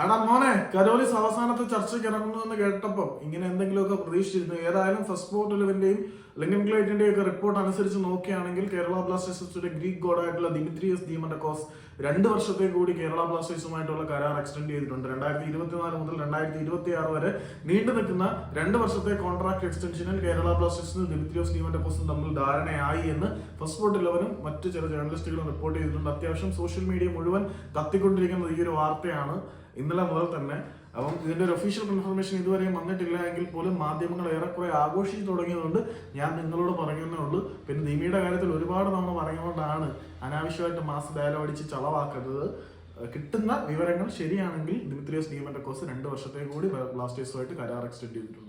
ആടാ മോനെ കരോലിസ് അവസാനത്തെ ചർച്ചയ്ക്ക് ഇറങ്ങുന്നു കേട്ടപ്പോൾ ഇങ്ങനെ എന്തെങ്കിലുമൊക്കെ പ്രതീക്ഷിച്ചിരുന്നു. ഏതായാലും ഫസ്റ്റ് സ്പോർട്ട് ഇലവന്റെയും ലിങ്കൻ ക്ലൈറ്റിന്റെയും ഒക്കെ റിപ്പോർട്ട് അനുസരിച്ച് നോക്കുകയാണെങ്കിൽ കേരള ബ്ലാസ്റ്റേഴ്സിന്റെ ഗ്രീക്ക് ഗോഡായിട്ടുള്ള ദിമിത്രിയസ് ദീമൻഡക്കോസ് രണ്ട് വർഷത്തെ കൂടി കേരള ബ്ലാസ്റ്റേഴ്സുമായിട്ടുള്ള കരാർ എക്സ്റ്റെൻഡ് ചെയ്തിട്ടുണ്ട്. രണ്ടായിരത്തി ഇരുപത്തിനാല് മുതൽ രണ്ടായിരത്തി ഇരുപത്തി ആറ് വരെ നീണ്ടു നിൽക്കുന്ന രണ്ട് വർഷത്തെ കോൺട്രാക്ട് എക്സ്റ്റൻഷനിൽ കേരള ബ്ലാസ്റ്റേഴ്സിനും ദിമിത്രിയോസ് കോസും തമ്മിൽ ധാരണയായി എന്ന് ഫസ്റ്റ് പോർട്ട് ഇലവനും മറ്റു ചില ജേർണലിസ്റ്റുകളും റിപ്പോർട്ട് ചെയ്തിട്ടുണ്ട്. അത്യാവശ്യം സോഷ്യൽ മീഡിയ മുഴുവൻ കത്തിക്കൊണ്ടിരിക്കുന്നത് ഈ ഒരു വാർത്തയാണ് ഇന്നലെ മുതൽ തന്നെ അപ്പം ഇതിന്റെ ഒരു ഒഫീഷ്യൽ കൺഫർമേഷൻ ഇതുവരെയും വന്നിട്ടില്ല എങ്കിൽ പോലും മാധ്യമങ്ങൾ ഏറെക്കുറെ ആഘോഷിച്ച് തുടങ്ങിയതുകൊണ്ട് ഞാൻ നിങ്ങളോട് പറയുന്നേ ഉള്ളൂ. പിന്നെ നിമിയുടെ കാര്യത്തിൽ ഒരുപാട് തവണ പറഞ്ഞുകൊണ്ടാണ് അനാവശ്യമായിട്ട് മാസ് ഡയലോഗ് അടിച്ച് ചളവാക്കുന്നത്. കിട്ടുന്ന വിവരങ്ങൾ ശരിയാണെങ്കിൽ ദിമിത്രിയോസ് ഡീമന്റെ കോഴ്സ് രണ്ട് വർഷത്തേക്ക് കൂടി ബ്ലാസ്റ്റേഴ്സുമായിട്ട് കരാർ എക്സ്റ്റെൻഡ് ചെയ്തിട്ടുണ്ട്.